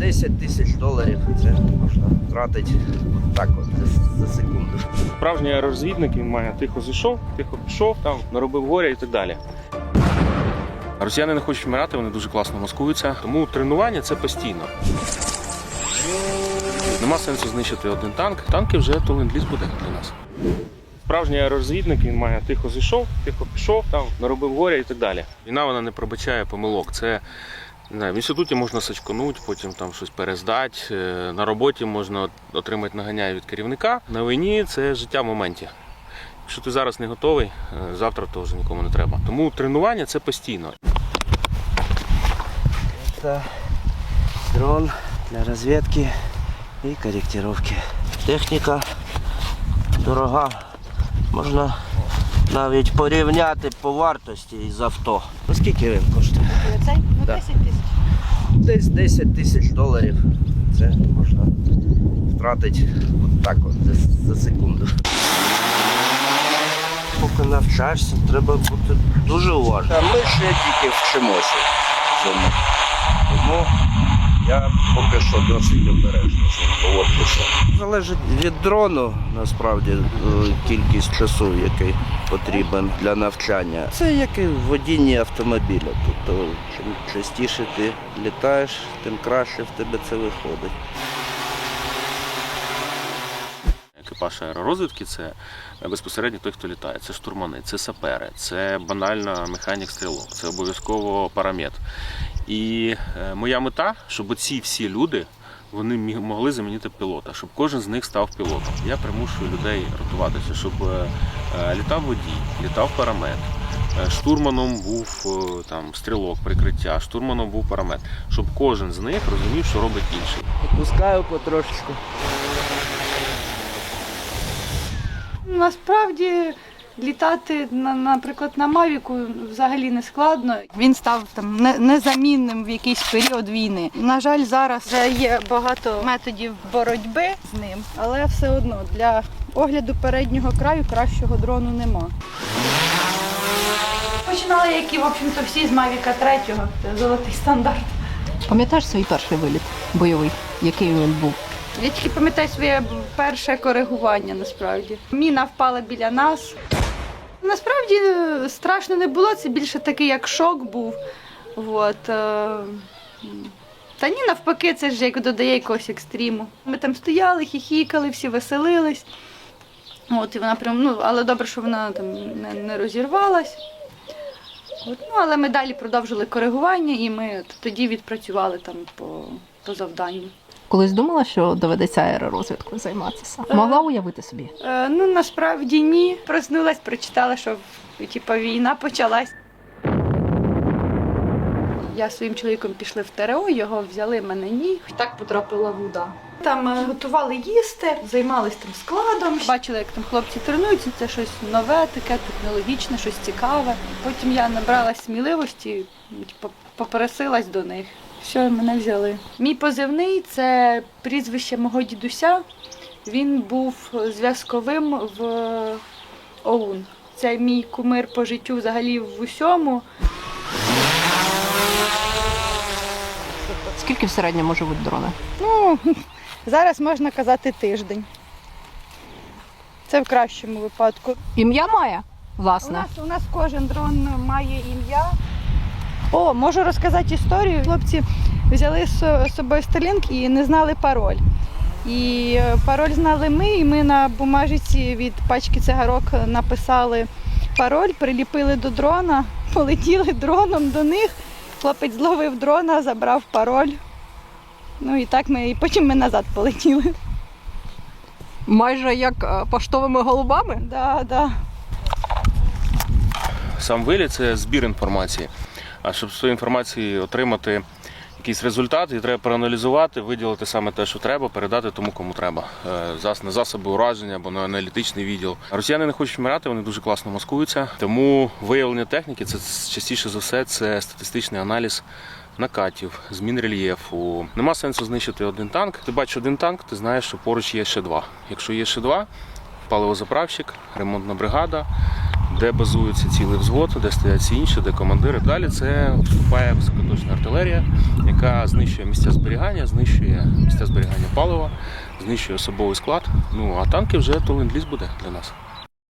10 тисяч доларів це можна втратити так от за, за секунду. Справжній аеророзвідник він має тихо зайшов, тихо пішов, там наробив горя і так далі. Росіяни не хочуть вмирати, вони дуже класно маскуються, тому тренування це постійно. Нема сенсу знищити один танк. Танки вже то ленд-ліз буде для нас. Справжній аеророзвідник він має тихо зайшов, тихо пішов, там наробив горя і так далі. Війна вона не пробачає помилок. Це в інституті можна сачкануть, потім там щось перездати. е, На роботі можна отримати наганяй від керівника. На війні це життя в моменті. Якщо ти зараз не готовий, е, завтра то вже нікому не треба. Тому тренування це постійно. Це дрон для розвідки і коректировки. Техніка дорога. Можна навіть порівняти по вартості із авто. Оскільки він коштує? Цей? Ну, Да. 10 тисяч. Десь 10 тисяч доларів. Це можна втратити от так от за, секунду. Поки навчаєшся, треба бути дуже уважним. Ми ще тільки вчимося цьому. Тому я поки що досить обережно поводжуся. Залежить від дрону, насправді, е, кількість часу, який потрібен для навчання. Це як і в водінні автомобіля. Тобто, чим частіше ти літаєш, тим краще в тебе це виходить. Екіпаж аеророзвідки це безпосередньо той, хто літає. Це штурмани, це сапери, це банально механік стрілок, це обов'язково парамет. І е, моя мета, щоб ці всі люди вони міг- могли замінити пілота, щоб кожен з них став пілотом. Я примушую людей ротуватися, щоб е, е, літав водій, літав парамет. е, Штурманом був е, там стрілок, прикриття, штурманом був парамет, щоб кожен з них розумів, що робить інший. Пускаю потрошечку. Насправді літати, на- наприклад, на Мавіку взагалі не складно. Він став там не- незамінним в якийсь період війни. На жаль, зараз вже є багато методів боротьби з ним, але все одно для огляду переднього краю кращого дрону нема. Починали, як і, в общем-то, всі з Мавіка 3, це золотий стандарт. Пам'ятаєш свій перший виліт бойовий, який він був? Я тільки пам'ятаю своє перше коригування насправді. Міна впала біля нас. Насправді е, страшно не було, це більше такий як шок був. От, е. Та ні, навпаки, це ж як додає якогось екстриму. Ми там стояли, хіхікали, всі веселились. От, і вона прям, ну, але добре, що вона там не, не розірвалась. От, ну, але ми далі продовжили коригування і ми тоді відпрацювали там по, по завданню. Колись думала, що доведеться аеророзвідкою займатися? Могла уявити собі? Е, ну насправді ні. Проснулась, прочитала, що типу, війна почалась. Я своїм чоловіком пішли в ТРО, його взяли мене ні. Так потрапила вода. Там е, готували їсти, займались там складом. Бачили, як там хлопці тренуються. Це щось нове, таке технологічне, щось цікаве. Потім я набралась сміливості, типу, попересилась до них. Все, мене взяли. Мій позивний це прізвище мого дідуся. Він був зв'язковим в ОУН. Це мій кумир по життю взагалі в усьому. Скільки в середньому живуть дрони? Ну, зараз можна казати тиждень. Це в кращому випадку. Ім'я має, власне. У нас, у нас кожен дрон має ім'я. О, можу розказати історію. Хлопці взяли з собою Starlink і не знали пароль. І е, пароль знали ми, і ми на бумажиці від пачки цигарок написали пароль, приліпили до дрона, полетіли дроном до них. Хлопець зловив дрона, забрав пароль. Ну і так ми, і потім ми назад полетіли. Майже як е, поштовими голубами. Да, да. Сам виліт це збір інформації. А щоб з цієї інформації отримати якийсь результат, її треба проаналізувати, виділити саме те, що треба, передати тому, кому треба. Е, На засоби ураження або на аналітичний відділ. Росіяни не хочуть вмирати, вони дуже класно маскуються. Тому виявлення техніки це частіше за все це статистичний аналіз. Накатів, змін рельєфу. Нема сенсу знищити один танк. Ти бачиш один танк, ти знаєш, що поруч є ще два. Якщо є ще два, паливозаправщик, ремонтна бригада, де базується цілий взвод, де стоять всі інші, де командири. Далі це вступає високоточна артилерія, яка знищує місця зберігання, знищує місця зберігання палива, знищує особовий склад. Ну а танки вже то ленд-ліз буде для нас.